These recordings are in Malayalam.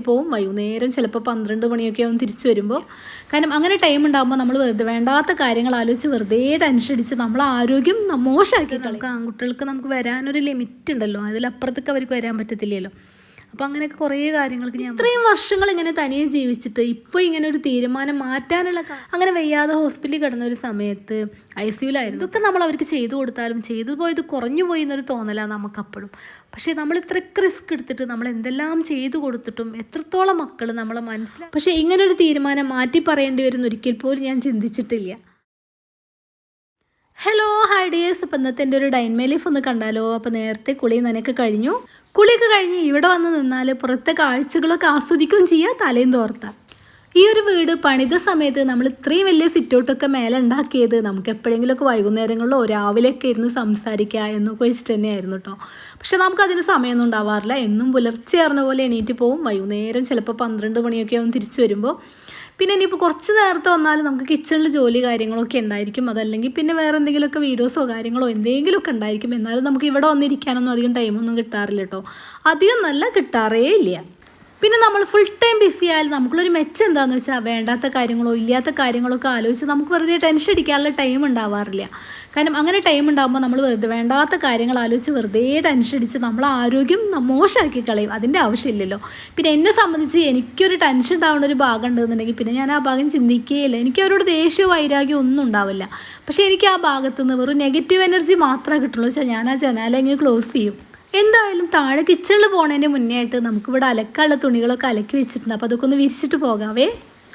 പോവും വൈകുന്നേരം ചിലപ്പോൾ പന്ത്രണ്ട് മണിയൊക്കെ ആവും തിരിച്ചു വരുമ്പോൾ കാരണം അങ്ങനെ ടൈം ഉണ്ടാകുമ്പോൾ നമ്മൾ വെറുതെ വേണ്ടാത്ത കാര്യങ്ങൾ ആലോചിച്ച് വെറുതെ ടെൻഷൻ അടിച്ച് നമ്മൾ ആരോഗ്യം മോശമാക്കി നമുക്ക് ആൺകുട്ടികൾക്ക് നമുക്ക് വരാനൊരു ലിമിറ്റ് ഉണ്ടല്ലോ. അതിലപ്പുറത്തേക്ക് അവർക്ക് വരാൻ പറ്റത്തില്ലല്ലോ. അപ്പോൾ അങ്ങനെയൊക്കെ കുറേ കാര്യങ്ങൾക്ക് ഞാൻ ഇത്രയും വർഷങ്ങൾ ഇങ്ങനെ തനിയെ ജീവിച്ചിട്ട് ഇപ്പോൾ ഇങ്ങനെ ഒരു തീരുമാനം മാറ്റാനുള്ള അങ്ങനെ വയ്യാതെ ഹോസ്പിറ്റലിൽ കിടന്ന ഒരു സമയത്ത് ഐ സിയുലായിരുന്നു ഇതൊക്കെ നമ്മൾ അവർക്ക് ചെയ്തു കൊടുത്താലും ചെയ്തു പോയത് കുറഞ്ഞു പോയി എന്നൊരു തോന്നലാണ് നമുക്കപ്പോഴും. പക്ഷേ നമ്മൾ ഇത്രയ്ക്ക് റിസ്ക് എടുത്തിട്ട് നമ്മൾ എന്തെല്ലാം ചെയ്തു കൊടുത്തിട്ടും എത്രത്തോളം മക്കൾ നമ്മളെ മനസ്സിലാക്കും പക്ഷേ ഇങ്ങനെ ഒരു തീരുമാനം മാറ്റി പറയേണ്ടി വരുന്ന ഒരിക്കൽ പോലും ഞാൻ ചിന്തിച്ചിട്ടില്ല. ഹലോ ഹായ് ഡിയേഴ്സ് അപ്പം ഇന്നത്തെ എന്റെ ഒരു ഡൈൻമേ ലൈഫ് ഒന്ന് കണ്ടാലോ? അപ്പോൾ നേരത്തെ കുളി നിനക്ക് കഴിഞ്ഞു. കുളിയൊക്കെ കഴിഞ്ഞ് ഇവിടെ വന്ന് നിന്നാൽ പുറത്തെ കാഴ്ചകളൊക്കെ ആസ്വദിക്കുകയും ചെയ്യുക തലയും തോർത്താം. ഈ ഒരു വീട് പണിത സമയത്ത് നമ്മൾ ഇത്രയും വലിയ സിറ്റൗട്ടൊക്കെ മേലെ ഉണ്ടാക്കിയത് നമുക്ക് എപ്പോഴെങ്കിലുമൊക്കെ വൈകുന്നേരങ്ങളിലോ രാവിലെയൊക്കെ ഇരുന്ന് സംസാരിക്കുക എന്നൊക്കെ വെച്ചിട്ട് തന്നെയായിരുന്നു കേട്ടോ പക്ഷെ നമുക്കതിന് സമയമൊന്നും ഉണ്ടാവാറില്ല. എന്നും പുലർച്ചെ അറിഞ്ഞ പോലെ എണീറ്റ് പോവും. വൈകുന്നേരം ചിലപ്പോൾ പന്ത്രണ്ട് മണിയൊക്കെ ആവും തിരിച്ചു വരുമ്പോൾ പിന്നെ ഇനിയിപ്പോൾ കുറച്ച് നേരത്തെ വന്നാലും നമുക്ക് കിച്ചണിൽ ജോലി കാര്യങ്ങളൊക്കെ ഉണ്ടായിരിക്കും. അതല്ലെങ്കിൽ പിന്നെ വേറെ എന്തെങ്കിലുമൊക്കെ വീഡിയോസോ കാര്യങ്ങളോ എന്തെങ്കിലുമൊക്കെ ഉണ്ടായിരിക്കും. എന്നാലും നമുക്ക് ഇവിടെ വന്നിരിക്കാനൊന്നും അധികം ടൈമൊന്നും കിട്ടാറില്ല കേട്ടോ അധികം നല്ല കിട്ടാറേ ഇല്ല. പിന്നെ നമ്മൾ ഫുൾ ടൈം ബിസി ആയാലും നമുക്കുള്ളൊരു മെച്ചം എന്താണെന്ന് വെച്ചാൽ വേണ്ടാത്ത കാര്യങ്ങളോ ഇല്ലാത്ത കാര്യങ്ങളോ ഒക്കെ ആലോചിച്ച് നമുക്ക് വെറുതെ ടെൻഷൻ അടിക്കാനുള്ള ടൈം ഉണ്ടാവാറില്ല. കാരണം അങ്ങനെ ടൈം ഉണ്ടാകുമ്പോൾ നമ്മൾ വെറുതെ വേണ്ടാത്ത കാര്യങ്ങൾ ആലോചിച്ച് വെറുതെ ടെൻഷൻ അടിച്ച് നമ്മൾ ആരോഗ്യം മോശമാക്കി കളയും. അതിന്റെ ആവശ്യമില്ലല്ലോ. പിന്നെ എന്നെ സംബന്ധിച്ച് എനിക്കൊരു ടെൻഷൻ ഉണ്ടാവുന്ന ഒരു ഭാഗം ഉണ്ടെന്നുണ്ടെങ്കിൽ പിന്നെ ഞാൻ ആ ഭാഗം ചിന്തിക്കുകയില്ല എനിക്ക് അവരോട് ദേഷ്യമോ വൈരാഗ്യം ഒന്നും ഉണ്ടാവില്ല. പക്ഷേ എനിക്ക് ആ ഭാഗത്തുനിന്ന് വെറും നെഗറ്റീവ് എനർജി മാത്രമേ കിട്ടുള്ളൂ. വെച്ചാൽ ഞാൻ ആ ജനാല ക്ലോസ് ചെയ്യും. എന്തായാലും താഴെ കിച്ചണിൽ പോണതിന് മുന്നേ ആയിട്ട് നമുക്കിവിടെ അലക്കാനുള്ള തുണികളൊക്കെ അലക്കി വെച്ചിട്ടുണ്ട്. അപ്പോൾ അതൊക്കെ ഒന്ന് വിരിച്ചിട്ട് പോകാവേ.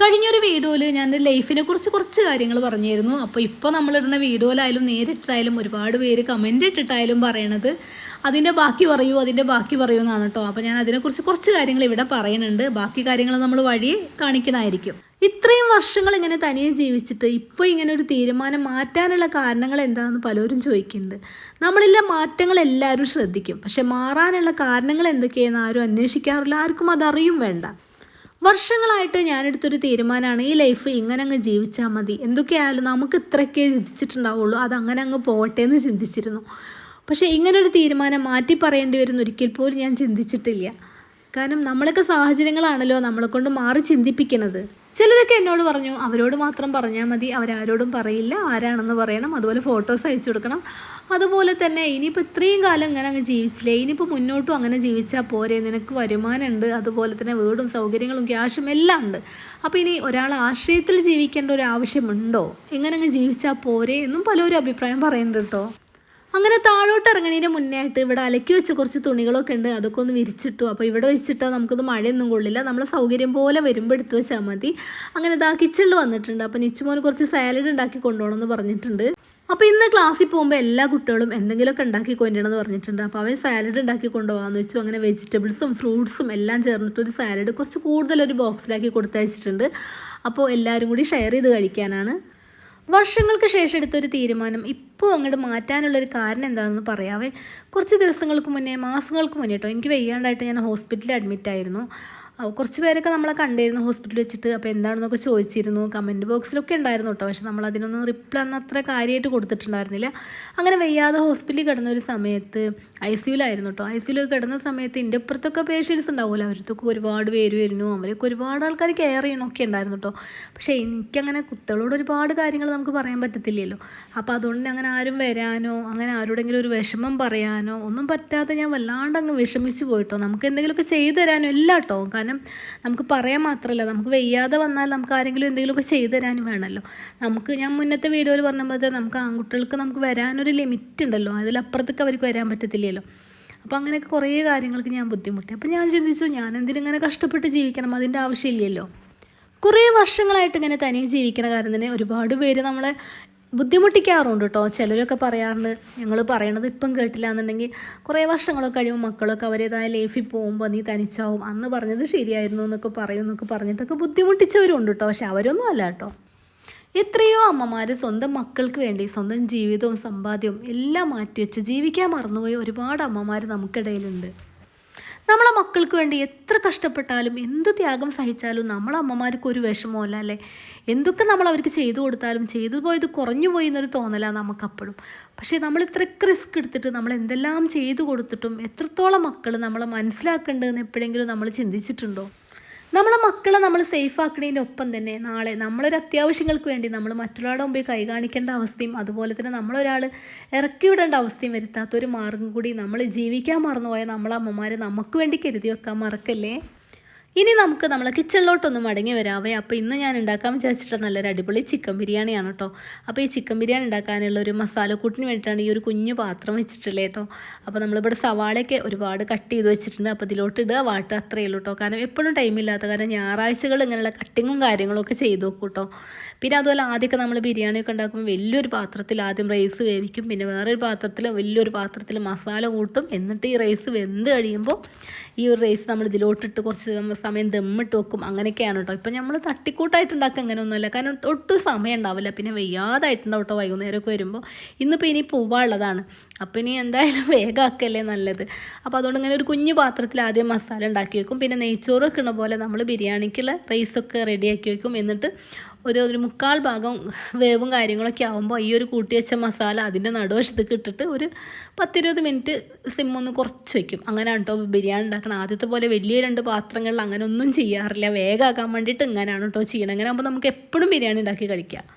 കഴിഞ്ഞൊരു വീഡിയോയിൽ ഞാൻ ലൈഫിനെ കുറിച്ച് കുറച്ച് കാര്യങ്ങൾ പറഞ്ഞിരുന്നു. അപ്പോൾ ഇപ്പോൾ നമ്മളിടുന്ന വീഡിയോയിലായാലും നേരിട്ടായാലും ഒരുപാട് പേര് കമന്റ് ഇട്ടിട്ടായാലും പറയണത് അതിന്റെ ബാക്കി പറയൂ അതിന്റെ ബാക്കി പറയൂ എന്നാണ് കേട്ടോ അപ്പോൾ ഞാൻ അതിനെക്കുറിച്ച് കുറച്ച് കാര്യങ്ങൾ ഇവിടെ പറയുന്നുണ്ട്. ബാക്കി കാര്യങ്ങൾ നമ്മൾ വഴി കാണിക്കണമായിരിക്കും ഇത്രയും വർഷങ്ങൾ ഇങ്ങനെ തനിയെ ജീവിച്ചിട്ട് ഇപ്പോൾ ഇങ്ങനെ ഒരു തീരുമാനം മാറ്റാനുള്ള കാരണങ്ങൾ എന്താണെന്ന് പലരും ചോദിക്കുന്നുണ്ട്. നമ്മളിലെ മാറ്റങ്ങൾ എല്ലാവരും ശ്രദ്ധിക്കും. പക്ഷെ മാറാനുള്ള കാരണങ്ങൾ എന്തൊക്കെയെന്ന് ആരും അന്വേഷിക്കാറില്ല. ആർക്കും അതറിയും വേണ്ട. വർഷങ്ങളായിട്ട് ഞാനെടുത്തൊരു തീരുമാനമാണ് ഈ ലൈഫ് ഇങ്ങനെ അങ്ങ് ജീവിച്ചാൽ മതി. എന്തൊക്കെയായാലും നമുക്ക് ഇത്രയൊക്കെ ചിന്തിച്ചിട്ടുണ്ടാവുള്ളൂ. അത് അങ്ങനെ അങ്ങ് പോട്ടെ എന്ന് ചിന്തിച്ചിരുന്നു. പക്ഷേ ഇങ്ങനൊരു തീരുമാനം മാറ്റി പറയേണ്ടി വരുന്ന ഒരിക്കൽ പോലും ഞാൻ ചിന്തിച്ചിട്ടില്ല. കാരണം നമ്മളൊക്കെ സാഹചര്യങ്ങളാണല്ലോ നമ്മളെ കൊണ്ട് മാറി ചിന്തിപ്പിക്കുന്നത് ചിലരൊക്കെ എന്നോട് പറഞ്ഞു അവരോട് മാത്രം പറഞ്ഞാൽ മതി അവരാരോടും പറയില്ല ആരാണെന്ന് പറയണം അതുപോലെ ഫോട്ടോസ് അയച്ചു കൊടുക്കണം. അതുപോലെ തന്നെ ഇനിയിപ്പോൾ ഇത്രയും കാലം ഇങ്ങനെ അങ്ങ് ജീവിച്ചില്ലേ ഇനിയിപ്പോൾ മുന്നോട്ടും അങ്ങനെ ജീവിച്ചാൽ പോരെ നിനക്ക് വരുമാനമുണ്ട് അതുപോലെ തന്നെ വീടും സൗകര്യങ്ങളും ക്യാഷും എല്ലാം ഉണ്ട്. അപ്പോൾ ഇനി ഒരാൾ ആശ്രയത്തിൽ ജീവിക്കേണ്ട ഒരു ആവശ്യമുണ്ടോ? ഇങ്ങനെ അങ്ങ് ജീവിച്ചാൽ പോരെ എന്നും പലരും അഭിപ്രായം പറയുന്നുണ്ട് കേട്ടോ. അങ്ങനെ താഴോട്ട് ഇറങ്ങണതിന് മുന്നേ ആയിട്ട് ഇവിടെ അലക്കി വെച്ച കുറച്ച് തുണികളൊക്കെ ഉണ്ട്. അതൊക്കെ ഒന്ന് വിരിച്ചിട്ടു. അപ്പോൾ ഇവിടെ വെച്ചിട്ടാൽ നമുക്കത് മഴയൊന്നും കൊള്ളില്ല. നമ്മളെ സൗകര്യം പോലെ വരുമ്പോൾ എടുത്ത് വെച്ചാൽ മതി. അങ്ങനെ ഇതാ കിച്ചണിൽ വന്നിട്ടുണ്ട്. അപ്പോൾ നിച്ചുമോന് കുറച്ച് സാലഡ് ഉണ്ടാക്കി കൊണ്ടുപോകണം എന്ന് പറഞ്ഞിട്ടുണ്ട്. അപ്പോൾ ഇന്ന് ക്ലാസ്സിൽ പോകുമ്പോൾ എല്ലാ കുട്ടികളും എന്തെങ്കിലുമൊക്കെ ഉണ്ടാക്കി കൊണ്ടുവരണമെന്ന് പറഞ്ഞിട്ടുണ്ട്. അപ്പോൾ അവൻ സാലഡ് ഉണ്ടാക്കി കൊണ്ടുപോകാമെന്ന് വെച്ചു. അങ്ങനെ വെജിറ്റബിൾസും ഫ്രൂട്ട്സും എല്ലാം ചേർന്നിട്ട് ഒരു സാലഡ് കുറച്ച് കൂടുതലൊരു ബോക്സിലാക്കി കൊടുത്തയച്ചിട്ടുണ്ട്. അപ്പോൾ എല്ലാവരും കൂടി ഷെയർ ചെയ്ത് കഴിക്കാനാണ്. വർഷങ്ങൾക്ക് ശേഷം എടുത്തൊരു തീരുമാനം. ഇപ്പോൾ അങ്ങോട്ട് മാറ്റാനുള്ളൊരു കാരണം എന്താണെന്ന് പറയാവേ. കുറച്ച് ദിവസങ്ങൾക്ക് മുന്നേ മാസങ്ങൾക്ക് മുന്നേ കേട്ടോ എനിക്ക് വയ്യാണ്ടായിട്ട് ഞാൻ ഹോസ്പിറ്റലിൽ അഡ്മിറ്റ് ആയിരുന്നു. ആ, കുറച്ച് പേരൊക്കെ നമ്മളെ കണ്ടിരുന്നു ഹോസ്പിറ്റലിൽ വെച്ചിട്ട്. അപ്പോൾ എന്താണെന്നൊക്കെ ചോദിച്ചിരുന്നു. കമന്റ് ബോക്സിലൊക്കെ ഉണ്ടായിരുന്നു കേട്ടോ പക്ഷെ നമ്മൾ അതിനൊന്നും റിപ്ലൈ അന്ന് അത്ര കാര്യമായിട്ട് കൊടുത്തിട്ടുണ്ടായിരുന്നില്ല. അങ്ങനെ വയ്യാതെ ഹോസ്പിറ്റലിൽ കിടന്ന ഒരു സമയത്ത് ഐ സിയുലായിരുന്നു കേട്ടോ ഐ സിയിൽ കിടന്ന സമയത്ത് എന്റെ അപ്പുറത്തൊക്കെ പേഷ്യൻസ് ഉണ്ടാവുമല്ലോ. അവരത്തൊക്കെ ഒരുപാട് പേര് വരുന്നു. അവരൊക്കെ ഒരുപാട് ആൾക്കാർ കെയർ ചെയ്യണമൊക്കെ ഉണ്ടായിരുന്നു കേട്ടോ പക്ഷേ എനിക്കങ്ങനെ കുട്ടികളോട് ഒരുപാട് കാര്യങ്ങൾ നമുക്ക് പറയാൻ പറ്റത്തില്ലല്ലോ. അപ്പോൾ അതുകൊണ്ട് അങ്ങനെ ആരും വരാനോ അങ്ങനെ ആരോടെങ്കിലും ഒരു വിഷമം പറയാനോ ഒന്നും പറ്റാതെ ഞാൻ വല്ലാണ്ട് അങ്ങ് വിഷമിച്ച് പോയിട്ടോ നമുക്ക് എന്തെങ്കിലുമൊക്കെ ചെയ്തു തരാനോ ഇല്ല കേട്ടോ കാരണം നമുക്ക് പറയാൻ മാത്രമല്ല നമുക്ക് വയ്യാതെ വന്നാൽ നമുക്ക് ആരെങ്കിലും എന്തെങ്കിലുമൊക്കെ ചെയ്തു തരാനും വേണമല്ലോ നമുക്ക് ഞാൻ മുന്നത്തെ വീഡിയോയിൽ പറഞ്ഞപ്പോൾ നമുക്ക് ആൺകുട്ടികൾക്ക് നമുക്ക് വരാനൊരു ലിമിറ്റ് ഉണ്ടല്ലോ. അതിലപ്പുറത്തേക്ക് അവർക്ക് വരാൻ പറ്റത്തില്ലല്ലോ അപ്പോൾ അങ്ങനെയൊക്കെ കുറേ കാര്യങ്ങൾക്ക് ഞാൻ ബുദ്ധിമുട്ടി. അപ്പോൾ ഞാൻ ചിന്തിച്ചു ഞാൻ എന്തിനിങ്ങനെ കഷ്ടപ്പെട്ട് ജീവിക്കണം? അതിന്റെ ആവശ്യമില്ലല്ലോ. കുറേ വർഷങ്ങളായിട്ട് ഇങ്ങനെ തനിയെ ജീവിക്കുന്ന കാരണം തന്നെ ഒരുപാട് പേര് നമ്മളെ ബുദ്ധിമുട്ടിക്കാറുണ്ട് കേട്ടോ. ചിലരൊക്കെ പറയാറുണ്ട് ഞങ്ങൾ പറയണത് ഇപ്പം കേട്ടില്ല എന്നുണ്ടെങ്കിൽ കുറേ വർഷങ്ങളൊക്കെ കഴിയുമ്പോൾ മക്കളൊക്കെ അവരേതായ ലൈഫിൽ പോകുമ്പോൾ നീ തനിച്ചാവും അന്ന് പറഞ്ഞത് ശരിയായിരുന്നു എന്നൊക്കെ പറയും എന്നൊക്കെ പറഞ്ഞിട്ടൊക്കെ ബുദ്ധിമുട്ടിച്ചവരുണ്ട് കേട്ടോ. പക്ഷെ അവരൊന്നും അല്ല കേട്ടോ. എത്രയോ അമ്മമാർ സ്വന്തം മക്കൾക്ക് വേണ്ടി സ്വന്തം ജീവിതവും സമ്പാദ്യവും എല്ലാം മാറ്റിവെച്ച് ജീവിക്കാൻ മറന്നുപോയ ഒരുപാട് അമ്മമാർ നമുക്കിടയിലുണ്ട്. നമ്മളെ മക്കൾക്ക് വേണ്ടി എത്ര കഷ്ടപ്പെട്ടാലും എന്ത് ത്യാഗം സഹിച്ചാലും നമ്മളെ അമ്മമാർക്ക് ഒരു വിഷമമല്ല അല്ലേ? എന്തൊക്കെ നമ്മൾ അവർക്ക് ചെയ്തു കൊടുത്താലും ചെയ്തു പോയത് കുറഞ്ഞു പോയി എന്നൊരു തോന്നലാണ് നമുക്കപ്പോഴും. പക്ഷേ നമ്മൾ ഇത്രയ്ക്ക് റിസ്ക് എടുത്തിട്ട് നമ്മൾ എന്തെല്ലാം ചെയ്തു കൊടുത്തിട്ടും എത്രത്തോളം മക്കൾ നമ്മളെ മനസ്സിലാക്കേണ്ടതെന്ന് എപ്പോഴെങ്കിലും നമ്മൾ ചിന്തിച്ചിട്ടുണ്ടോ? നമ്മളെ മക്കളെ നമ്മൾ സേഫ് ആക്കുന്നതിന്റെ ഒപ്പം തന്നെ നാളെ നമ്മളൊരു അത്യാവശ്യങ്ങൾക്ക് വേണ്ടി നമ്മൾ മറ്റുള്ളവരുടെ മുമ്പിൽ കൈ കാണിക്കേണ്ട അവസ്ഥയും അതുപോലെ തന്നെ നമ്മളൊരാൾ ഇറക്കി വിടേണ്ട അവസ്ഥയും വരുത്താത്തൊരു മാർഗം കൂടി നമ്മൾ ജീവിക്കാൻ മറന്നുപോയ നമ്മളെ അമ്മമാർ നമുക്ക് വേണ്ടി കരുതി വെക്കാൻ മറക്കല്ലേ? ഇനി നമുക്ക് നമ്മളെ കിച്ചണിലോട്ടൊന്ന് മടങ്ങി വരാവേ. അപ്പോൾ ഇന്ന് ഞാൻ ഉണ്ടാക്കാൻ വിചാരിച്ചിട്ട് നല്ലൊരു അടിപൊളി ചിക്കൻ ബിരിയാണിയാണ് കേട്ടോ. അപ്പോൾ ഈ ചിക്കൻ ബിരിയാണി ഉണ്ടാക്കാനുള്ള ഒരു മസാലക്കൂട്ടിന് വേണ്ടിയിട്ടാണ് ഈ ഒരു കുഞ്ഞു പാത്രം വെച്ചിട്ടുള്ളത് കേട്ടോ. അപ്പോൾ നമ്മളിവിടെ സവാളയൊക്കെ ഒരുപാട് കട്ട് ചെയ്ത് വെച്ചിട്ടുണ്ട്. അപ്പോൾ ഇതിലോട്ട് ഇടുക വാട്ടുക അത്രയേ ഉള്ളൂ കേട്ടോ. കാരണം എപ്പോഴും ടൈമില്ലാത്ത കാരണം ഞായറാഴ്ചകൾ ഇങ്ങനെയുള്ള കട്ടിങ്ങും കാര്യങ്ങളൊക്കെ ചെയ്ത് നോക്കും കേട്ടോ. പിന്നെ അതുപോലെ ആദ്യമൊക്കെ നമ്മൾ ബിരിയാണിയൊക്കെ ഉണ്ടാക്കുമ്പോൾ വലിയൊരു പാത്രത്തിൽ ആദ്യം റൈസ് വേവിക്കും പിന്നെ വേറൊരു പാത്രത്തിൽ വലിയൊരു പാത്രത്തിൽ മസാല കൂട്ടും. എന്നിട്ട് ഈ റൈസ് വെന്ത് കഴിയുമ്പോൾ ഈ ഒരു റൈസ് നമ്മൾ ഇതിലോട്ടിട്ട് കുറച്ച് സമയം ദമ്മിട്ട് വെക്കും. അങ്ങനെയൊക്കെയാണ് കേട്ടോ. ഇപ്പം നമ്മൾ തട്ടിക്കൂട്ടായിട്ട് ഉണ്ടാക്കുക അങ്ങനെയൊന്നുമല്ല. കാരണം ഒട്ടും സമയം ഉണ്ടാവില്ല. പിന്നെ വയ്യാതായിട്ടുണ്ടാവും കേട്ടോ വൈകുന്നേരമൊക്കെ വരുമ്പോൾ. ഇന്നിപ്പോൾ ഇനി പോവാനുള്ളതാണ് അപ്പം ഇനി എന്തായാലും വേഗമാക്കല്ലേ നല്ലത്. അപ്പോൾ അതുകൊണ്ട് ഇങ്ങനെ ഒരു കുഞ്ഞു പാത്രത്തിൽ ആദ്യം മസാല ഉണ്ടാക്കി വെക്കും. പിന്നെ നെയ്ച്ചോറ് വെക്കുന്ന പോലെ നമ്മൾ ബിരിയാണിക്കുള്ള റൈസൊക്കെ റെഡിയാക്കി വെക്കും. എന്നിട്ട് ഒരു ഒരു മുക്കാൽ ഭാഗം വേവും കാര്യങ്ങളൊക്കെ ആകുമ്പോൾ ഈ ഒരു കൂട്ടി വെച്ച മസാല അതിന്റെ നടുവശത്തേക്ക് ഇട്ടിട്ട് ഒരു പത്തിരുപത് മിനിറ്റ് സിമ്മൊന്ന് കുറച്ച് വെക്കും. അങ്ങനെയാണ് കേട്ടോ ബിരിയാണി ഉണ്ടാക്കണം ആദ്യത്തെ പോലെ വലിയ രണ്ട് പാത്രങ്ങളിൽ അങ്ങനെ ഒന്നും ചെയ്യാറില്ല. വേഗമാക്കാൻ വേണ്ടിയിട്ട് ഇങ്ങനെയാണ് കേട്ടോ ചെയ്യണം അങ്ങനെ ആകുമ്പോൾ നമുക്ക് എപ്പോഴും ബിരിയാണി ഉണ്ടാക്കി കഴിക്കാം.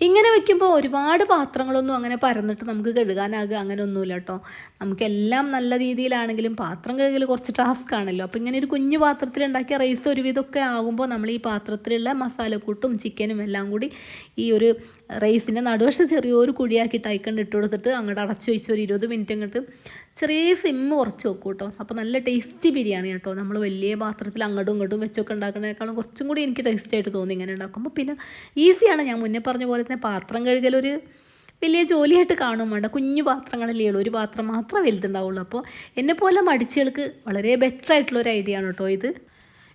ഇങ്ങനെ വെക്കുമ്പോൾ ഒരുപാട് പാത്രങ്ങളൊന്നും അങ്ങനെ പരന്നിട്ട് നമുക്ക് കഴുകാനാകുക അങ്ങനെ ഒന്നുമില്ല കേട്ടോ. നമുക്കെല്ലാം നല്ല രീതിയിലാണെങ്കിലും പാത്രം കഴുകൽ കുറച്ച് ടാസ്ക് ആണല്ലോ. അപ്പോൾ ഇങ്ങനെ ഒരു കുഞ്ഞു പാത്രത്തിൽ ഉണ്ടാക്കിയ റൈസ് ഒരുവിധമൊക്കെ ആകുമ്പോൾ നമ്മൾ ഈ പാത്രത്തിലുള്ള മസാലക്കൂട്ടും ചിക്കനും എല്ലാം കൂടി ഈ ഒരു റൈസിന്റെ നടുവശം ചെറിയൊരു കുഴിയാക്കിയിട്ട് അയക്കണ്ട് ഇട്ട് കൊടുത്തിട്ട് അങ്ങോട്ട് അടച്ചു വെച്ച് ഒരു ഇരുപത് മിനിറ്റ് അങ്ങോട്ട് ചെറിയ സിമ്മ് കുറച്ച് വെക്കും കേട്ടോ അപ്പോൾ നല്ല ടേസ്റ്റി ബിരിയാണി കേട്ടോ നമ്മൾ വലിയ പാത്രത്തിൽ അങ്ങോട്ടും ഇങ്ങോട്ടും വെച്ചൊക്കെ ഉണ്ടാക്കുന്നതിനേക്കാളും കുറച്ചും കൂടി എനിക്ക് ടേസ്റ്റ് ആയിട്ട് തോന്നി ഇങ്ങനെ ഉണ്ടാക്കുമ്പോൾ പിന്നെ ഈസിയാണ് ഞാൻ മുന്നേ പറഞ്ഞ പോലെ തന്നെ പാത്രം കഴുകലൊരു വലിയ ജോലിയായിട്ട് കാണും വേണ്ട. കുഞ്ഞു പാത്രങ്ങളല്ലേ ഉള്ളൂ. ഒരു പാത്രം മാത്രമേ വലുതുണ്ടാവുള്ളൂ. അപ്പോൾ എന്നെ പോലെ മടിച്ചുകൾക്ക് വളരെ ബെറ്റർ ആയിട്ടുള്ള ഒരു ഐഡിയ ആണ് കേട്ടോ ഇത്.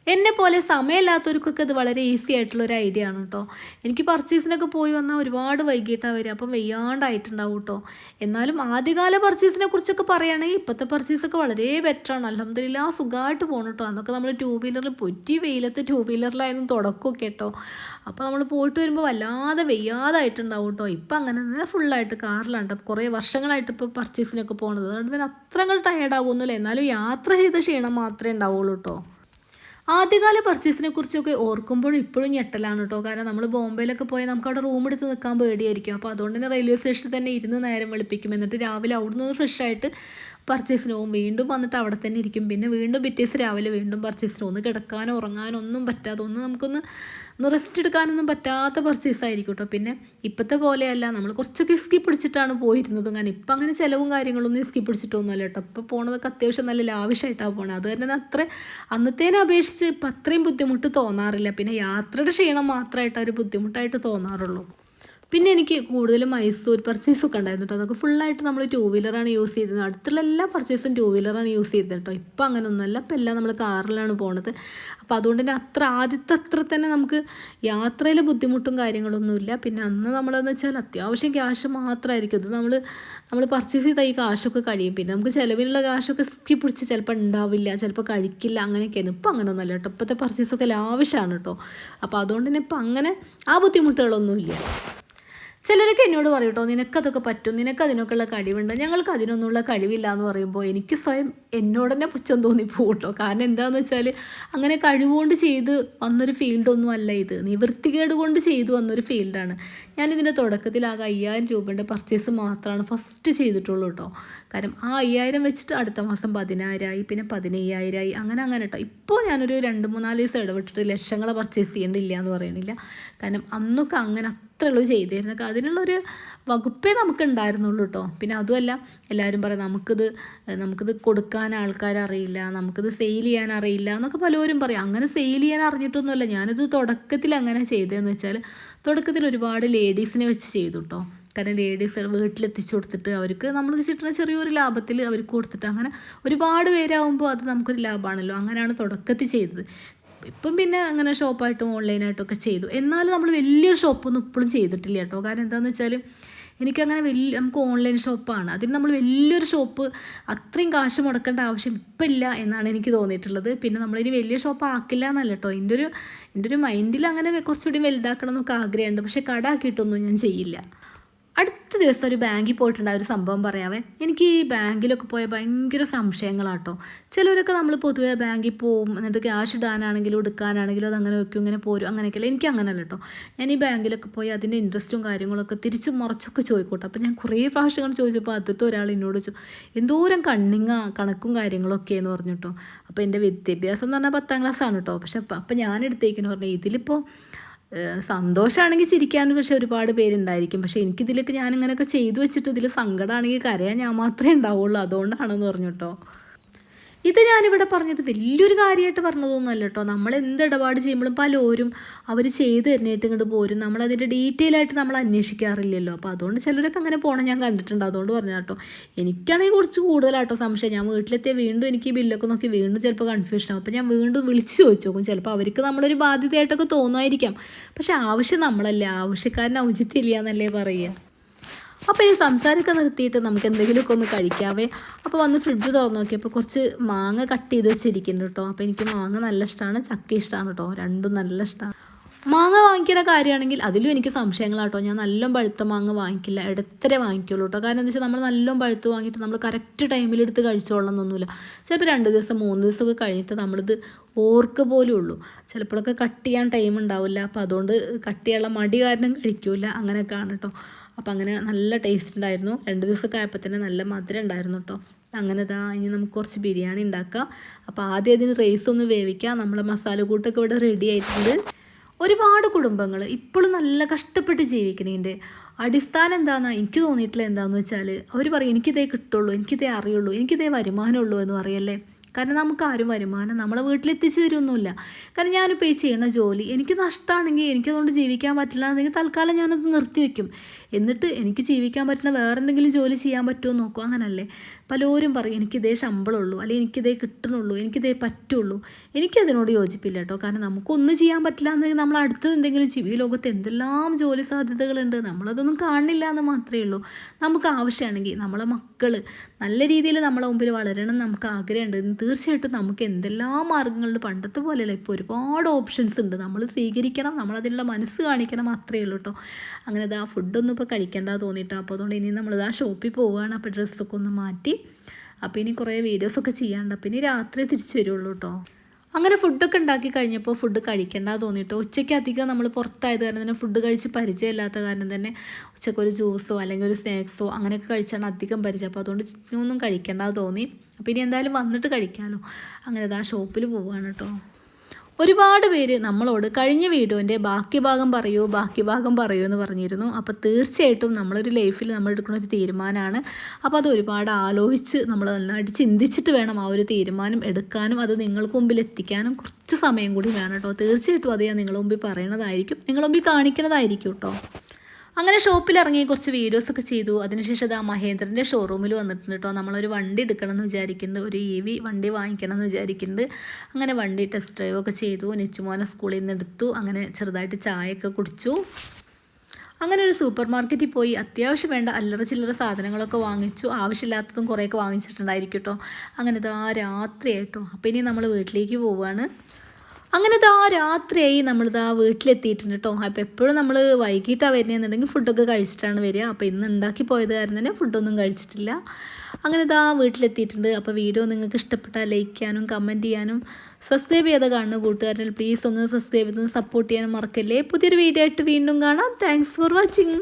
എന്നെ പോലെ സമയമില്ലാത്തവർക്കൊക്കെ ഇത് വളരെ ഈസി ആയിട്ടുള്ള ഒരു ഐഡിയ ആണ് കേട്ടോ എനിക്ക് പർച്ചേസിനൊക്കെ പോയി വന്നാൽ ഒരുപാട് വൈകിട്ടാണ് വരിക. അപ്പം വെയ്യാണ്ടായിട്ടുണ്ടാവും കേട്ടോ എന്നാലും ആദ്യകാല പർച്ചേസിനെ കുറിച്ചൊക്കെ പറയുകയാണെങ്കിൽ ഇപ്പോഴത്തെ പർച്ചേസൊക്കെ വളരെ ബെറ്റർ ബെറ്ററാണ് അലഹമ്മദില്ല സുഖമായിട്ട് പോകണം കേട്ടോ അന്നൊക്കെ നമ്മൾ ടൂ വീലറിൽ പൊറ്റി വെയിലത്ത് ടൂ വീലറിലായിരുന്നു തുടക്കമൊക്കെ കേട്ടോ അപ്പോൾ നമ്മൾ പോയിട്ട് വരുമ്പോൾ വല്ലാതെ വെയ്യാതായിട്ടുണ്ടാവും കേട്ടോ ഇപ്പം അങ്ങനെ തന്നെ ഫുള്ളായിട്ട് കാറിലാണ് കേട്ടോ കുറേ വർഷങ്ങളായിട്ട് ഇപ്പോൾ പർച്ചേസിനൊക്കെ പോകണത് അതുകൊണ്ട് തന്നെ അത്ര അങ്ങോട്ട് ടയേർഡാവുമൊന്നുമില്ല എന്നാലും യാത്ര ചെയ്ത ക്ഷീണം മാത്രമേ ഉണ്ടാവുള്ളൂ കേട്ടോ ആദ്യകാല പർച്ചേസിനെ കുറിച്ചൊക്കെ ഓർക്കുമ്പോൾ ഇപ്പോഴും ഞെട്ടലാണ് കേട്ടോ കാരണം നമ്മൾ ബോംബെയിലൊക്കെ പോയാൽ നമുക്ക് അവിടെ റൂം എടുത്ത് നിൽക്കാൻ പേടിയായിരിക്കും. അപ്പോൾ അതുകൊണ്ട് തന്നെ റെയിൽവേ സ്റ്റേഷനിൽ തന്നെ ഇരുന്ന് നേരം വെളുപ്പിക്കും. എന്നിട്ട് രാവിലെ അവിടുന്ന് ഫ്രഷ് ആയിട്ട് പർച്ചേസിന് പോകും വീണ്ടും വന്നിട്ട് അവിടെ തന്നെ ഇരിക്കും. പിന്നെ വീണ്ടും പിറ്റേസ് രാവിലെ വീണ്ടും പർച്ചേസിന് ഒന്ന് കിടക്കാനോ ഉറങ്ങാനോ ഒന്നും പറ്റാതെ ഒന്ന് നമുക്കൊന്ന് ഒന്ന് റെസ്റ്റ് എടുക്കാനൊന്നും പറ്റാത്ത പർച്ചേസ് ആയിരിക്കും കേട്ടോ പിന്നെ ഇപ്പോഴത്തെ പോലെയല്ല. നമ്മൾ കുറച്ചൊക്കെ സ്കിപ്പ് പിടിച്ചിട്ടാണ് പോയിരുന്നത്. കാരണം ഇപ്പം അങ്ങനെ ചിലവും കാര്യങ്ങളൊന്നും ഇസ്കി പിടിച്ചിട്ടൊന്നുമല്ല കേട്ടോ ഇപ്പോൾ പോണതൊക്കെ അത്യാവശ്യം നല്ല ലാവിഷായിട്ടാണ് പോണത് അത് തന്നെ അത്ര അന്നത്തേനെ അപേക്ഷിച്ച് ഇപ്പം അത്രയും ബുദ്ധിമുട്ട് തോന്നാറില്ല. പിന്നെ യാത്രയുടെ ക്ഷീണം മാത്രമായിട്ട് ഒരു ബുദ്ധിമുട്ടായിട്ട് തോന്നാറുള്ളൂ. പിന്നെ എനിക്ക് കൂടുതലും മൈസൂർ പർച്ചേസൊക്കെ ഉണ്ടായിരുന്നു കേട്ടോ അതൊക്കെ ഫുള്ളായിട്ട് നമ്മൾ ടൂ വീലറാണ് യൂസ് ചെയ്തത് അടുത്തുള്ള എല്ലാ പർച്ചേസും ടൂ വീലറാണ് യൂസ് ചെയ്തത് കേട്ടോ ഇപ്പം അങ്ങനെ ഒന്നുമല്ല. ഇപ്പം എല്ലാം നമ്മൾ കാറിലാണ് പോണത്. അപ്പോൾ അതുകൊണ്ട് തന്നെ അത്ര ആദ്യത്തെ അത്ര തന്നെ നമുക്ക് യാത്രയിലെ ബുദ്ധിമുട്ടും കാര്യങ്ങളൊന്നുമില്ല പിന്നെ അന്ന് നമ്മളെന്ന് വെച്ചാൽ അത്യാവശ്യം ക്യാഷ് മാത്രമായിരിക്കും ഇത് നമ്മൾ നമ്മൾ പർച്ചേസ് ചെയ്ത ഈ കാശൊക്കെ കഴിയും. പിന്നെ നമുക്ക് ചിലവിനുള്ള കാശൊക്കെ സ്കി പിടിച്ച് ചിലപ്പോൾ ഉണ്ടാവില്ല ചിലപ്പോൾ കഴിക്കില്ല അങ്ങനെയൊക്കെയാണ്. ഇപ്പം അങ്ങനെ ഒന്നുമല്ല കേട്ടോ ഇപ്പോഴത്തെ പർച്ചേസൊക്കെ ലാവശ്യമാണ് കേട്ടോ അപ്പോൾ അതുകൊണ്ട് തന്നെ ഇപ്പം അങ്ങനെ ആ ബുദ്ധിമുട്ടുകളൊന്നുമില്ല ചിലരൊക്കെ എന്നോട് പറയും കേട്ടോ നിനക്കതൊക്കെ പറ്റും. നിനക്ക് അതിനൊക്കെയുള്ള കഴിവുണ്ട്. ഞങ്ങൾക്ക് അതിനൊന്നുമുള്ള കഴിവില്ല എന്ന് പറയുമ്പോൾ എനിക്ക് സ്വയം എന്നോട് തന്നെ പുച്ഛം തോന്നിപ്പോകും കേട്ടോ കാരണം എന്താണെന്ന് വെച്ചാൽ അങ്ങനെ കഴിവുകൊണ്ട് ചെയ്ത് വന്നൊരു ഫീൽഡൊന്നും അല്ല ഇത്. നിവൃത്തികേട് കൊണ്ട് ചെയ്തു വന്നൊരു ഫീൽഡാണ് ഞാനിതിന്റെ തുടക്കത്തിൽ ആകെ അയ്യായിരം രൂപയുടെ പർച്ചേസ് മാത്രമാണ് ഫസ്റ്റ് ചെയ്തിട്ടുള്ളൂ കേട്ടോ കാരണം ആ അയ്യായിരം വെച്ചിട്ട് അടുത്ത മാസം പതിനായിരമായി പിന്നെ പതിനയ്യായിരമായി അങ്ങനെ അങ്ങനെ കേട്ടോ ഇപ്പോൾ ഞാനൊരു രണ്ട് മൂന്നാൽ ദിവസം ഇടപെട്ടിട്ട് ലക്ഷങ്ങളെ പർച്ചേസ് ചെയ്യേണ്ടില്ല എന്ന് പറയണില്ല. കാരണം അന്നൊക്കെ അങ്ങനെ അത്രയുള്ളൂ ചെയ്തിരുന്നത്. അതിനുള്ളൊരു വകുപ്പേ നമുക്ക് ഉണ്ടായിരുന്നുള്ളൂ കേട്ടോ പിന്നെ അതുമല്ല എല്ലാവരും പറയും നമുക്കിത് നമുക്കിത് കൊടുക്കാൻ ആൾക്കാരറിയില്ല നമുക്കിത് സെയിൽ ചെയ്യാൻ അറിയില്ല എന്നൊക്കെ പലരും പറയും. അങ്ങനെ സെയിൽ ചെയ്യാൻ അറിഞ്ഞിട്ടൊന്നുമല്ല. ഞാനിത് തുടക്കത്തിൽ അങ്ങനെ ചെയ്തതെന്ന് വെച്ചാൽ തുടക്കത്തിൽ ഒരുപാട് ലേഡീസിനെ വെച്ച് ചെയ്തു കേട്ടോ കാരണം ലേഡീസ് വീട്ടിലെത്തിച്ചു കൊടുത്തിട്ട് അവർക്ക് നമ്മൾ കിട്ടുന്ന ചെറിയൊരു ലാഭത്തിൽ അവർക്ക് കൊടുത്തിട്ട് അങ്ങനെ ഒരുപാട് പേരാകുമ്പോൾ അത് നമുക്കൊരു ലാഭമാണല്ലോ. അങ്ങനെയാണ് തുടക്കത്തിൽ ചെയ്തത്. ഇപ്പം പിന്നെ അങ്ങനെ ഷോപ്പായിട്ടും ഓൺലൈനായിട്ടൊക്കെ ചെയ്തു. എന്നാലും നമ്മൾ വലിയൊരു ഷോപ്പൊന്നും ഇപ്പോഴും ചെയ്തിട്ടില്ല കേട്ടോ. കാരണം എന്താണെന്ന് വെച്ചാൽ എനിക്കങ്ങനെ വലിയ നമുക്ക് ഓൺലൈൻ ഷോപ്പാണ്. അതിന് നമ്മൾ വലിയൊരു ഷോപ്പ് അത്രയും കാശ് മുടക്കേണ്ട ആവശ്യം ഇപ്പം ഇല്ല എന്നാണ് എനിക്ക് തോന്നിയിട്ടുള്ളത്. പിന്നെ നമ്മളിനി വലിയ ഷോപ്പ് ആക്കില്ല എന്നല്ല കേട്ടോ. എന്റെ ഒരു എന്റെ ഒരു മൈൻഡിൽ അങ്ങനെ കുറച്ചുകൂടി വലുതാക്കണം എന്നൊക്കെ ആഗ്രഹമുണ്ട്. പക്ഷേ കടാക്കിയിട്ടൊന്നും ഞാൻ ചെയ്യില്ല. അടുത്ത ദിവസം ഒരു ബാങ്കിൽ പോയിട്ടുണ്ടായ ഒരു സംഭവം പറയാമേ എനിക്ക് ഈ ബാങ്കിലൊക്കെ പോയ ഭയങ്കര സംശയങ്ങളാട്ടോ. ചിലരൊക്കെ നമ്മൾ പൊതുവേ ബാങ്കിൽ പോവും എന്നിട്ട് ക്യാഷ് ഇടാനാണെങ്കിലും എടുക്കാനാണെങ്കിലും അതങ്ങനെ വെക്കും ഇങ്ങനെ പോരും അങ്ങനെയൊക്കെയല്ല. എനിക്ക് അങ്ങനെയല്ല കേട്ടോ ഞാൻ ഈ ബാങ്കിലൊക്കെ പോയി അതിന്റെ ഇൻട്രസ്റ്റും കാര്യങ്ങളൊക്കെ തിരിച്ച് മറിച്ചൊക്കെ ചോദിക്കോട്ടെ. അപ്പോൾ ഞാൻ കുറേ പ്രാവശ്യങ്ങൾ ചോദിച്ചപ്പോൾ അതിർത്ത് ഒരാൾ എന്നോട് ചോദിച്ചു എന്തോരം കണ്ണിങ്ങ കണക്കും കാര്യങ്ങളൊക്കെ എന്ന് പറഞ്ഞു കേട്ടോ അപ്പോൾ എന്റെ വിദ്യാഭ്യാസം എന്ന് പറഞ്ഞാൽ പത്താം ക്ലാസ്സാണ് കേട്ടോ പക്ഷെ അപ്പം ഞാൻ എടുത്തേക്കെന്ന് പറഞ്ഞാൽ ഇതിലിപ്പോൾ സന്തോഷമാണെങ്കിൽ ചിരിക്കാനും പക്ഷെ ഒരുപാട് പേരുണ്ടായിരിക്കും. പക്ഷെ എനിക്കിതിലൊക്കെ ഞാനിങ്ങനെയൊക്കെ ചെയ്തു വെച്ചിട്ട് ഇതിൽ സങ്കടമാണെങ്കിൽ കരയാൻ ഞാൻ മാത്രമേ ഉണ്ടാവുള്ളൂ. അതുകൊണ്ടാണെന്ന് പറഞ്ഞു കേട്ടോ. ഇത് ഞാനിവിടെ പറഞ്ഞത് വലിയൊരു കാര്യമായിട്ട് പറഞ്ഞതൊന്നുമല്ല കേട്ടോ. നമ്മൾ എന്ത് ഇടപാട് ചെയ്യുമ്പോഴും പലരും അവർ ചെയ്ത് തരുന്നേറ്റ് ഇങ്ങോട്ട് പോരും. നമ്മളതിന്റെ ഡീറ്റെയിൽ ആയിട്ട് നമ്മൾ അന്വേഷിക്കാറില്ലല്ലോ. അപ്പോൾ അതുകൊണ്ട് ചിലരൊക്കെ അങ്ങനെ പോകണം ഞാൻ കണ്ടിട്ടുണ്ട്. അതുകൊണ്ട് പറഞ്ഞത് കേട്ടോ. എനിക്കാണെങ്കിൽ കുറച്ച് കൂടുതലാട്ടോ സംശയം. ഞാൻ വീട്ടിലെത്തിയ വീണ്ടും എനിക്ക് ഈ ബില്ലൊക്കെ നോക്കി വീണ്ടും ചിലപ്പോൾ കൺഫ്യൂഷൻ ആവും. അപ്പോൾ ഞാൻ വീണ്ടും വിളിച്ച് ചോദിച്ചു നോക്കും ചിലപ്പോൾ അവർക്ക് നമ്മളൊരു ബാധ്യതയായിട്ടൊക്കെ തോന്നുമായിരിക്കാം. പക്ഷെ ആവശ്യം നമ്മളല്ലേ. ആവശ്യക്കാരൻ ഔചിത്യമില്ല എന്നല്ലേ പറയുക. അപ്പോൾ ഈ സംസാരമൊക്കെ നിർത്തിയിട്ട് നമുക്ക് എന്തെങ്കിലുമൊക്കെ ഒന്ന് കഴിക്കാവേ. അപ്പോൾ വന്ന് ഫ്രിഡ്ജ് തുറന്ന് നോക്കിയപ്പോൾ കുറച്ച് മാങ്ങ കട്ട് ചെയ്ത് വെച്ചിരിക്കുന്നു കേട്ടോ അപ്പോൾ എനിക്ക് മാങ്ങ നല്ല ഇഷ്ടമാണ് ചക്ക ഇഷ്ടമാണ് കേട്ടോ രണ്ടും നല്ല ഇഷ്ടമാണ് മാങ്ങ വാങ്ങിക്കുന്ന കാര്യമാണെങ്കിൽ അതിലും എനിക്ക് സംശയങ്ങളാട്ടോ ഞാൻ നല്ല പഴുത്ത മാങ്ങ വാങ്ങിക്കില്ല ഇടത്തരെ വാങ്ങിക്കുള്ളൂ കേട്ടോ കാരണം എന്താ വെച്ചാൽ നമ്മൾ നല്ല പഴുത്ത് വാങ്ങിയിട്ട് നമ്മൾ കറക്റ്റ് ടൈമിലെടുത്ത് കഴിച്ചോളണമെന്നൊന്നുമില്ല ചിലപ്പോൾ രണ്ട് ദിവസം മൂന്ന് ദിവസമൊക്കെ കഴിഞ്ഞിട്ട് നമ്മളിത് ഓർക്ക് പോലും ഉള്ളൂ. ചിലപ്പോഴൊക്കെ കട്ട് ചെയ്യാൻ ടൈം ഉണ്ടാവില്ല. അപ്പോൾ അതുകൊണ്ട് കട്ട് ചെയ്യാനുള്ള മടി കാരണം കഴിക്കൂല. അങ്ങനെയൊക്കെയാണ് കേട്ടോ അപ്പോൾ അങ്ങനെ നല്ല ടേസ്റ്റ് ഉണ്ടായിരുന്നു. രണ്ട് ദിവസമൊക്കെ ആയപ്പോൾ തന്നെ നല്ല മധുരം ഉണ്ടായിരുന്നു കേട്ടോ അങ്ങനെ ഇതാ ഇനി നമുക്ക് കുറച്ച് ബിരിയാണി ഉണ്ടാക്കാം. അപ്പോൾ ആദ്യം അതിന് റൈസ് ഒന്ന് വേവിക്കാം. നമ്മളെ മസാല കൂട്ടൊക്കെ ഇവിടെ റെഡി ആയിട്ടുണ്ട്. ഒരുപാട് കുടുംബങ്ങൾ ഇപ്പോഴും നല്ല കഷ്ടപ്പെട്ട് ജീവിക്കണതിന്റെ അടിസ്ഥാനം എന്താണെന്ന് എനിക്ക് തോന്നിയിട്ടുള്ള എന്താണെന്ന് വെച്ചാൽ അവർ പറയും എനിക്കിതേ കിട്ടുള്ളൂ എനിക്കിതേ അറിയുള്ളൂ എനിക്കിതേ വരുമാനമുള്ളൂ എന്ന് പറയല്ലേ? കാരണം നമുക്ക് ആരും വരുമാനം നമ്മളെ വീട്ടിലെത്തിച്ച് തരുമൊന്നുമില്ല കാരണം ഞാനിപ്പോൾ ഈ ചെയ്യുന്ന ജോലി എനിക്ക് നഷ്ടമാണെങ്കിൽ എനിക്കതുകൊണ്ട് ജീവിക്കാൻ പറ്റില്ല എന്നുണ്ടെങ്കിൽ തൽക്കാലം ഞാനത് നിർത്തിവെക്കും. എന്നിട്ട് എനിക്ക് ജീവിക്കാൻ പറ്റുന്ന വേറെ എന്തെങ്കിലും ജോലി ചെയ്യാൻ പറ്റുമോ നോക്കും. അങ്ങനല്ലേ? പലരും പറയും എനിക്കിതേ ശമ്പളമുള്ളൂ അല്ലെങ്കിൽ എനിക്കിതേ കിട്ടണുള്ളൂ എനിക്കിതേ പറ്റുള്ളൂ. എനിക്കതിനോട് യോജിപ്പില്ല കേട്ടോ. കാരണം നമുക്കൊന്നും ചെയ്യാൻ പറ്റില്ല എന്നുണ്ടെങ്കിൽ നമ്മൾ അടുത്തത് എന്തെങ്കിലും ചെയ്യും ഈ ലോകത്ത് എന്തെല്ലാം ജോലി സാധ്യതകളുണ്ട്. നമ്മളതൊന്നും കാണില്ല എന്ന് മാത്രമേ ഉള്ളൂ. നമുക്ക് ആവശ്യമാണെങ്കിൽ നമ്മളെ മക്കൾ നല്ല രീതിയിൽ നമ്മളെ മുമ്പിൽ വളരണം നമുക്ക് ആഗ്രഹമുണ്ട്. തീർച്ചയായിട്ടും നമുക്ക് എന്തെല്ലാം മാർഗങ്ങളുണ്ട് പണ്ടത്തെ പോലെയല്ല ഇപ്പോൾ ഒരുപാട് ഓപ്ഷൻസ് ഉണ്ട്. നമ്മൾ സ്വീകരിക്കണം നമ്മളതിനുള്ള മനസ്സ് കാണിക്കണം മാത്രമേ ഉള്ളൂ കേട്ടോ. അങ്ങനെ ഇതാ ഫുഡൊന്നും ഇപ്പോൾ കഴിക്കേണ്ട തോന്നിയിട്ടോ. അപ്പോൾ അതുകൊണ്ട് ഇനി നമ്മളിതാ ഷോപ്പിൽ പോവുകയാണ്. അപ്പോൾ ഡ്രസ്സൊക്കെ ഒന്ന് മാറ്റി അപ്പോൾ ഇനി കുറേ വീഡിയോസൊക്കെ ചെയ്യാണ്ട് അപ്പോൾ ഇനി രാത്രി തിരിച്ചു വരുള്ളൂ കേട്ടോ അങ്ങനെ ഫുഡൊക്കെ ഉണ്ടാക്കി കഴിഞ്ഞപ്പോൾ ഫുഡ് കഴിക്കേണ്ട തോന്നിയിട്ടോ ഉച്ചയ്ക്ക് അധികം നമ്മൾ പുറത്തായത് കാരണം തന്നെ ഫുഡ് കഴിച്ച് പരിചയമില്ലാത്ത കാരണം തന്നെ ഉച്ചയ്ക്ക് ഒരു ജ്യൂസോ അല്ലെങ്കിൽ ഒരു സ്നാക്സോ അങ്ങനെയൊക്കെ കഴിച്ചാണ് അധികം പരിചയം. അപ്പോൾ അതുകൊണ്ട് ഒന്നും കഴിക്കേണ്ട തോന്നി. അപ്പോൾ ഇനി എന്തായാലും വന്നിട്ട് കഴിക്കാമല്ലോ അങ്ങനെ ഇതാ ഷോപ്പിൽ പോവുകയാണ് കേട്ടോ ഒരുപാട് പേര് നമ്മളോട് കഴിഞ്ഞ വീഡിയോന്റെ ബാക്കി ഭാഗം പറയൂ ബാക്കി ഭാഗം പറയൂ എന്ന് പറഞ്ഞിരുന്നു. അപ്പോൾ തീർച്ചയായിട്ടും നമ്മളൊരു ലൈഫിൽ നമ്മൾ എടുക്കുന്ന ഒരു തീരുമാനമാണ്. അപ്പോൾ അത് ഒരുപാട് ആലോചിച്ച് നമ്മൾ നന്നായിട്ട് ചിന്തിച്ചിട്ട് വേണം ആ ഒരു തീരുമാനം എടുക്കാനും അത് നിങ്ങൾക്ക് മുമ്പിൽ എത്തിക്കാനും കുറച്ച് സമയം കൂടി വേണം കേട്ടോ. തീർച്ചയായിട്ടും അത് ഞാൻ നിങ്ങളുടെ മുമ്പിൽ പറയണതായിരിക്കും. നിങ്ങളുടെ മുമ്പിൽ കാണിക്കണതായിരിക്കും കേട്ടോ. അങ്ങനെ ഷോപ്പിൽ ഇറങ്ങി കുറച്ച് വീഡിയോസൊക്കെ ചെയ്തു. അതിനുശേഷം അത് ആ മഹേന്ദ്രന്റെ ഷോറൂമിൽ വന്നിട്ടുണ്ട് കേട്ടോ നമ്മളൊരു വണ്ടി എടുക്കണം എന്ന് വിചാരിക്കുന്നുണ്ട്. ഒരു ഇ വി വണ്ടി വാങ്ങിക്കണം എന്ന് വിചാരിക്കുന്നുണ്ട്. അങ്ങനെ വണ്ടി ടെസ്റ്റ് ഡ്രൈവ് ഒക്കെ ചെയ്തു. നെച്ചുമോനെ സ്കൂളിൽ നിന്ന് എടുത്തു. അങ്ങനെ ചെറുതായിട്ട് ചായയൊക്കെ കുടിച്ചു. അങ്ങനെ ഒരു സൂപ്പർ മാർക്കറ്റിൽ പോയി. അത്യാവശ്യം വേണ്ട അല്ലറ ചില്ലറ സാധനങ്ങളൊക്കെ വാങ്ങിച്ചു. ആവശ്യമില്ലാത്തതും കുറേയൊക്കെ വാങ്ങിച്ചിട്ടുണ്ടായിരിക്കും കേട്ടോ അങ്ങനെ ഇതാ രാത്രിയായിട്ടോ അപ്പോൾ ഇനി നമ്മൾ വീട്ടിലേക്ക് പോവുകയാണ് അങ്ങനെ ആ രാത്രിയായി നമ്മളിതാ വീട്ടിലെത്തിയിട്ടുണ്ട് കേട്ടോ അപ്പോൾ എപ്പോഴും നമ്മൾ വൈകിട്ടാണ് വരുന്നതെന്നുണ്ടെങ്കിൽ ഫുഡൊക്കെ കഴിച്ചിട്ടാണ് വരിക. അപ്പോൾ ഇന്ന് ഉണ്ടാക്കി പോയത് കാരണം തന്നെ ഫുഡൊന്നും കഴിച്ചിട്ടില്ല. അങ്ങനെ ഇതാ വീട്ടിലെത്തിയിട്ടുണ്ട്. അപ്പോൾ വീഡിയോ നിങ്ങൾക്ക് ഇഷ്ടപ്പെട്ടാൽ ലൈക്ക് ചെയ്യാനും കമന്റ് ചെയ്യാനും സബ്സ്ക്രൈബ് ചെയ്ത് കാണുന്ന കൂട്ടുകാരനിൽ പ്ലീസ് ഒന്ന് സബ്സ്ക്രൈബ് ചെയ്ത് സപ്പോർട്ട് ചെയ്യാനും മറക്കല്ലേ. പുതിയൊരു വീഡിയോ ആയിട്ട് വീണ്ടും കാണാം. Thanks for watching